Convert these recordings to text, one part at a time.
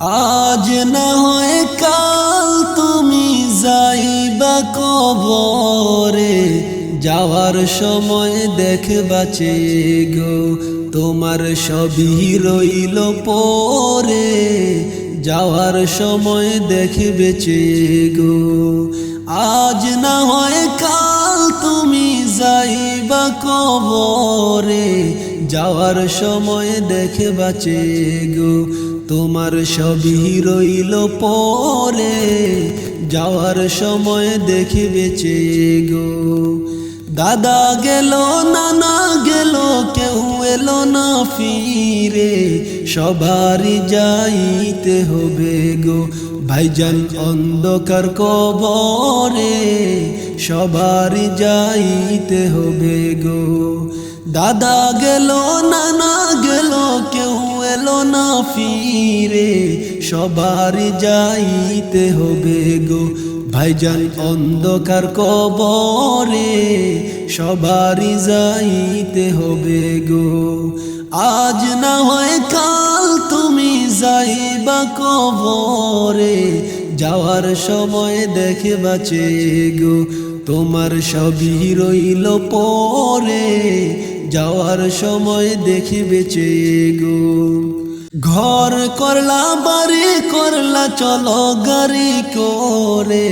আজ না হয় কাল তুমি যাইবা কবরে, যাওয়ার সময় দেখবা গো, তোমার সবই রইল পরে। যাওয়ার সময় দেখবে গো, আজ না হয় কাল তুমি যাইবা কবরে, যাওয়ার সময় দেখবা গো তোমার সবই রইল পরে, যাওয়ার সময় দেখিবে চেয়ে গো। দাদা গেল, নানা গেল, কেউ এলো না ফিরে, সবারই যাইতে হবে গো। ভাইজান অন্ধকার কবরে, সবারই যাইতে হবে গো। দাদা গেল, নানা গেল, কেউ এলো না ফিরে। সবার যাইতে হবে গো ভাইজান অন্ধকার কবরে। সবার যাইতে হবে গো। আজ না হয় কাল তুমি যাইবা কবরে। যাওয়ার সময় দেখে বাঁচে গো, তোমার সবই রইল পরে। যাওয়ার সময় দেখিবে চেয়ে গো। ঘর করলা, বাড়ি করলা, চলো গাড়ি করে।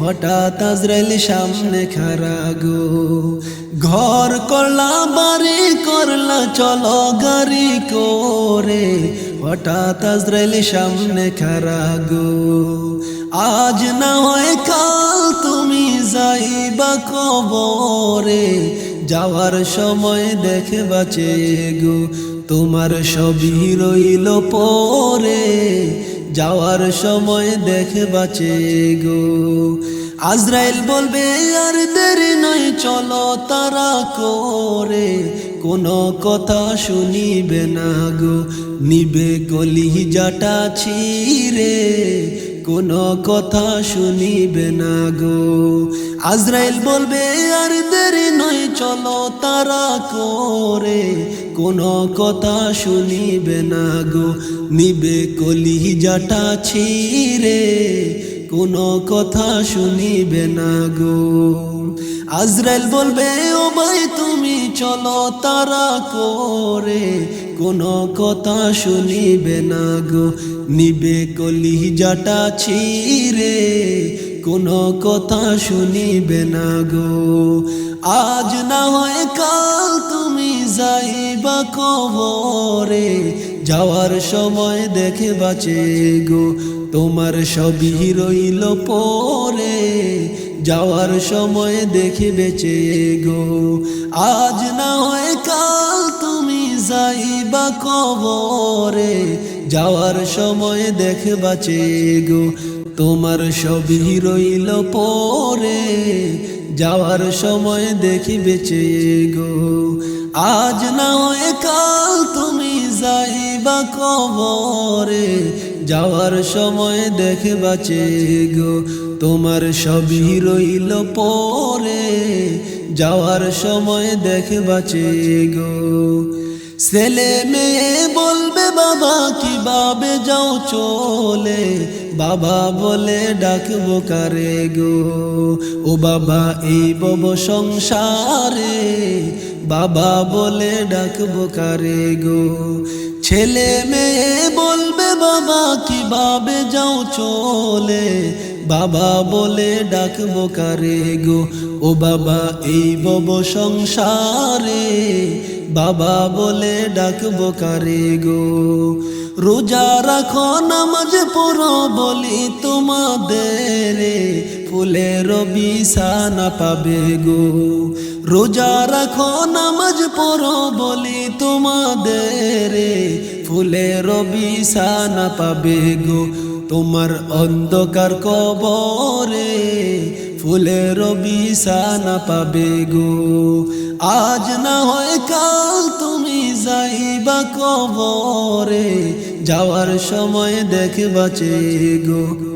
হঠাৎ আজরাইল সামনে খারা গো। ঘর করলা, বাড়ি করলা, চলো গাড়ি করে। হঠাৎ আজরাইল সামনে খারা গো। আজ না হয় কাল তুমি যাইবা কবরে যাওয়ার সময় দেখে বাঁচে গো, তোমার সবই রইল পরে। যাওয়ার সময় দেখে বাঁচে গো, আজরাইল বলবে, আর দেরি নয়, চলো তারা করে। কোনো কথা শুনিবে না গো, নিবে গলি জাটা ছিরে কোনো কথা শুনিবে না গো। আজরাইল বলবে, আর দেরি নয়, চলো তারা করে। কোনো কথা শুনিবে না গো। নিবে কলি জাটা ছিরে কোনো কথা শুনিবে না গো। আজরাইল বলবে, ও ভাই, তুমি চলো তারা করে। কোনো কথা শুনিবে না গো, নিবে কলি জাটা ছিরে কোনো কথা শুনিবে না গো। আজ না হয় কাল তুমি যাইবা কবরে, যাওয়ার সময় দেখে বাঁচে গো, তোমার সবই রইল পরে। যাওয়ার সময় দেখে বেঁচে গো, আজ না হয় কাল তুমি যাইবা কবরে। যাওয়ার সময় দেখে বাঁচে গো, তোমার সবই রইল পরে। যাওয়ার সময় দেখি বেঁচে গো, আজ না হয় কাল তুমি যাইবা কবরে। যাওয়ার সময় দেখে বাঁচে গো। তোমার সবই রইল পরে। যাওয়ার সময় দেখে বাঁচে গো। ছেলে মেয়ে বলবে, বাবা, কীভাবে যাও চলে? বাবা বলে, ডাকবো কারে গো? ও বাবা, এই বব সংসারে বাবা বলে ডাকবো কারে গো? ছেলে মেয়ে বলবে বাবা, কীভাবে যাও চলে? বাবা বলে ডাকবো কারে গো? ও বাবা, এই বব সংসারে বাবা বলে ডাকবো কারে গো? রোজা রাখো, নামাজ পড়ো বলি তোমাদের, ফুলের বিছানা পাবে গো। রোজা রাখো, নামাজ পড়ো বলি তোমাদের। ফুলের বিছানা পাবে গো তোমার অন্ধকার কবরে। ফুলের বিছানা পাবে গো। আজ না হয় কাল তুমি যাইবা কবরে, যাওয়ার সময় দেখে বাঁচে গো।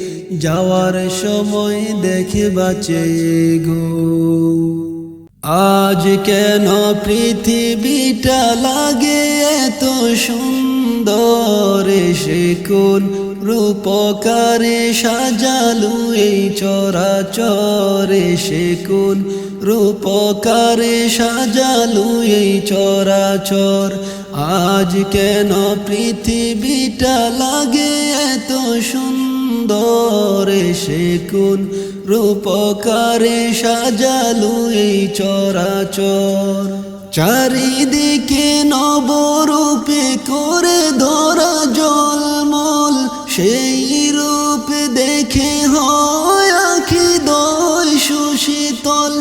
যাওয়ার সময় দেখে বাঁচে গো। আজ কেন পৃথিবীটা লাগে এত সুন্দর? সে কোন রূপকারে সাজালু এই চরাচরে? সে কোন রূপকারে সাজালু এই চরাচর? আজ কেন পৃথিবীটা সুন্দর সে কোন রূপকারে সাজালু এই চরাচর। চারিদিকে নবরূপে করে ধরা জলমল, সেই রূপ দেখে হয় আখি দয় সুশীতল,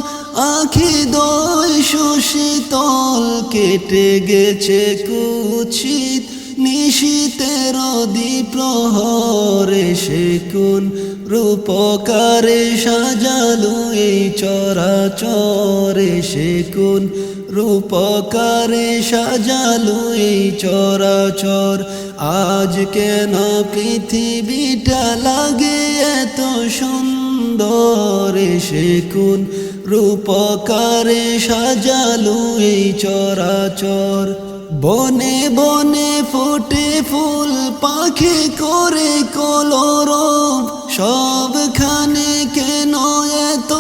আখি দয় সুশীতল, কেটে গেছে কুচিত নিশীতের প্রহরে সে কোন রূপকারে সাজালু এই চরাচরে সে কোন রূপকারে সাজালু এই চরাচর? আজ কেন পৃথিবীটা লাগে এত সুন্দর? সে কোন রূপকারে সাজালু এই চরাচর? বনে বনে ফুটে ফুল, পাখি করে কলরব। সবখানে কেন এত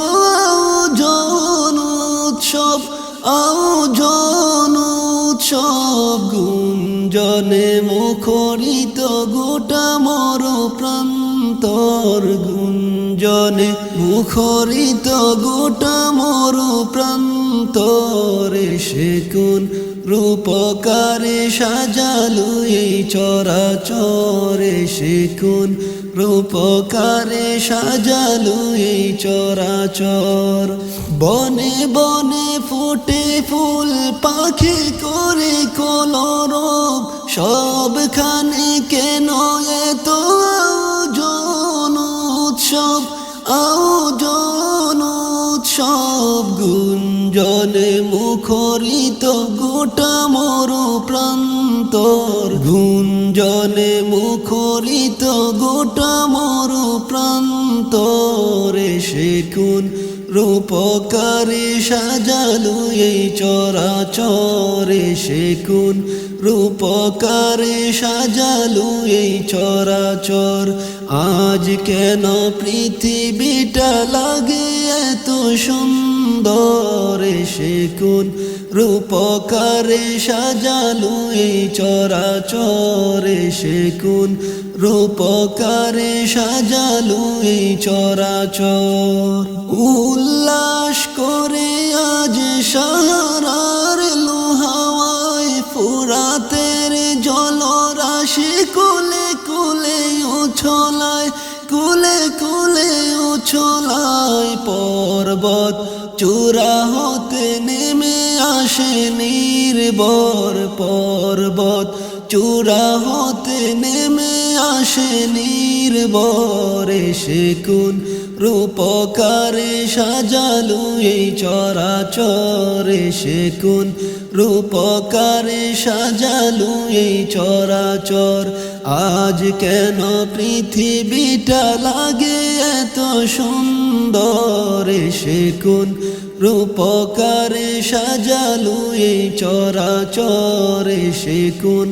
জন উৎসব? আয়োজন উৎসব গুঞ্জনে মুখরিত গোটা মর প্রান্তর গুঞ্জনে মুখরিত গোটা মর প্রান্তরে সে কোন রূপকারে সাজালু এই চরাচরে কোন রূপকারে সাজালু এই চরাচর। বনে বনে ফুটে ফুল, পাখি করে কলরব। সবখানে কেন এত জন উৎসব? আও জন উৎসব গুঞ্জনে মুখরিত গোটা মর প্রান্তর। গুঞ্জনে মুখরিত গোটা মর প্রান্তরে। কোন রূপকারে সাজালু এই চরাচরে। কোন রূপকারে সাজালু এই চরাচর। আজ কেন পৃথিবীটা লাগে এত সুন্দর? সে কোন রূপকারে সাজালু এই চরাচরে সে কোন রূপকারে সাজালু এই চরাচর। উল্লাস করে আজ সাহারার লোহাওয়ায় ফুরাতের জলরাশি কুলে কুলে উছলায় কুলে কুলে উছলায় পর্বত চূড়া নেমে আসে নির্বর পর্বত। চূড়া হতে নেমে আসে নির্বরে সে কোন রূপকারে সাজালু এই চরাচরে। সে কোন রূপকারে সাজালু এই চরাচর। আজ কেন পৃথিবীটা লাগে এত সুন্দর? সে কোন রূপকারে সাজালু এই চরাচরে। সে কোন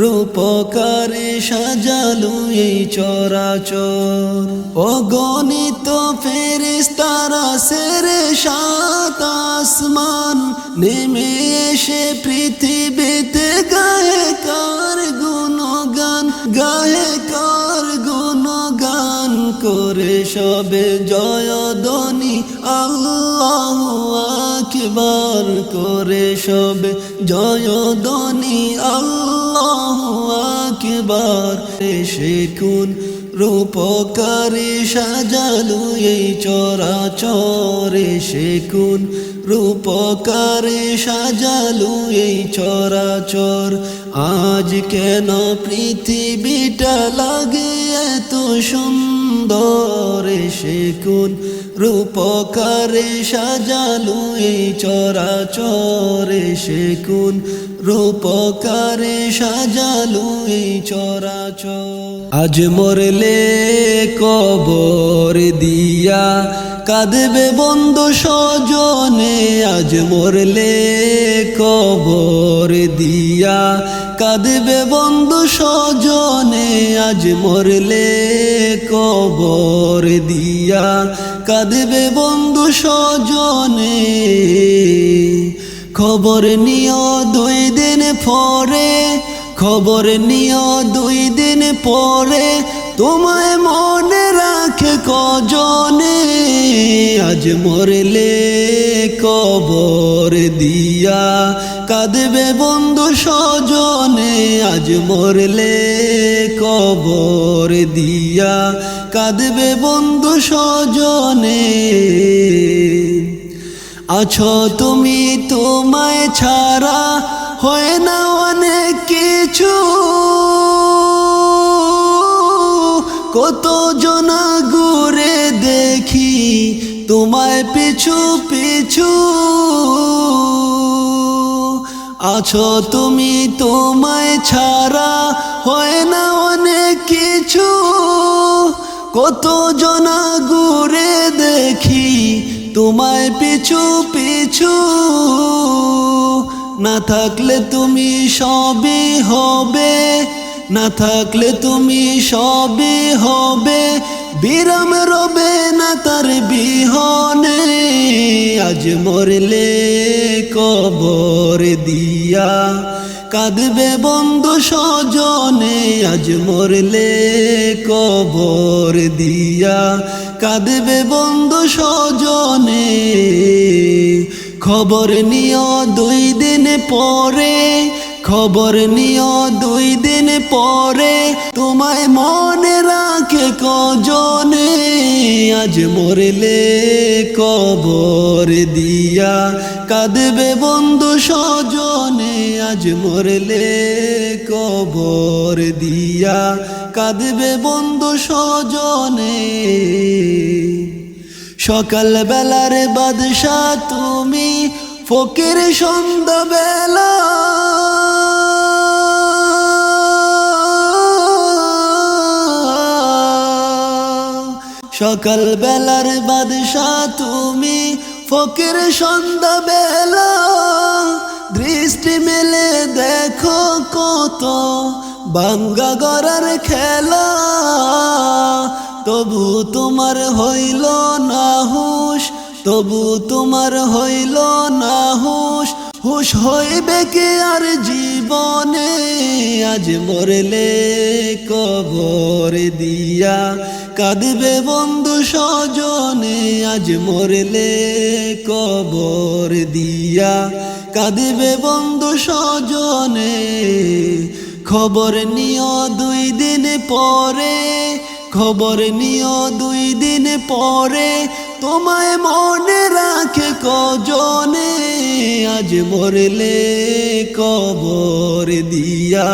রূপকারে সাজালু এই চরাচর। অগণিত ফেরেস্তারা সেরে সাত আসমান নেমে এসে পৃথিবীতে গায়ে কার গুণগান, গায়ে কার গুণগান করে সবে জয় জয়দনি আল্লাহ আকবার করে সবে জয়দনি আল্লাহ আকবার। সে কোন রূপকারে সাজালু এই চরাচরে। সে কোন রূপকারে সাজালু এই চরাচর। আজ কেন পৃথিবীটা লাগে এত সুন্দর? সে কোন রূপকারে সাজালু এই চরাচরে সে কোন রূপকারে সাজালু এই চরাচর। আজ মরলে কবর দিয়া কাঁদবে বন্ধু সজনে আজ মরলে কবর দিয়া কাঁদবে বন্ধু সজনে আজ মরলে কবর দিয়া। কাঁদবে বন্ধু সজনে খবর নিও দুই দিন পরে, খবর নিও দুই দিন পরে। তোমায় মনে রাখে কজনে, আজ মরলে কবর দিয়া। কাঁদবে বন্ধু সজনে আজ মরলে কবর দিয়া। কাঁদবে বন্ধু সজনে আছো তুমি তোমায় ছাড়া হয় না অনেক কিছু। কত জনা ঘুরে দেখি তোমায় পিছু পিছু। আছো তুমি তোমায় ছাড়া হয় না অনেক কিছু। কত জনা ঘুরে দেখি তোমায় পিছু পিছু। না থাকলে তুমি সবই হবে, না থাকলে তুমি সবই হবে। বিরাম রবে না তার বিহনে, আজ মরলে কবর দিয়া। কাঁদবে বন্ধু সজনে আজ মরলে কবর দিয়া। কাঁদবে বন্ধু সজনে খবর নিও দুই দিন পরে, খবর নিও দুই দিন পরে তোমায় মনে রাখে কজনে, আজ মরলে কবর দিয়া। কাঁদবে বন্ধু সজনে আজ মরলে কবর দিয়া। কাঁদবে বন্ধু সজনে সকাল বেলার বাদশা তুমি, ফকির সন্ধ্যাবেলা সকাল বেলার বাদশা তুমি, ফকির সন্ধ্যাবেলা। দৃষ্টি মেলে দেখো কত বাঙ্গা গড়ার খেলা। তবু তোমার হইল না হুশ, তবু তোমার হইল না হুশ। হুশ হইবে কে আর জীবনে? আজ মরলে কবর দিয়া কাঁদবে বন্ধু সজনে আজ মরলে কবর দিয়া। কাঁদবে বন্ধু সজনে খবর নিও দুই দিন পরে, খবর নিও দুই দিন পরে। তোমায় মনে রাখে কজনে, আজ মরলে কবর দিয়া।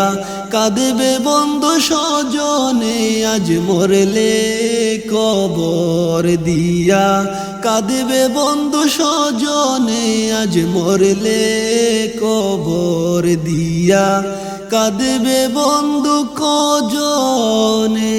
কাঁদবে বন্ধু সজনে, আজ মরলে কবর দিয়া। কাঁদবে বন্ধু সজনে, আজ মরলে কবর দিয়া। কাঁদবে বন্ধু কজনে।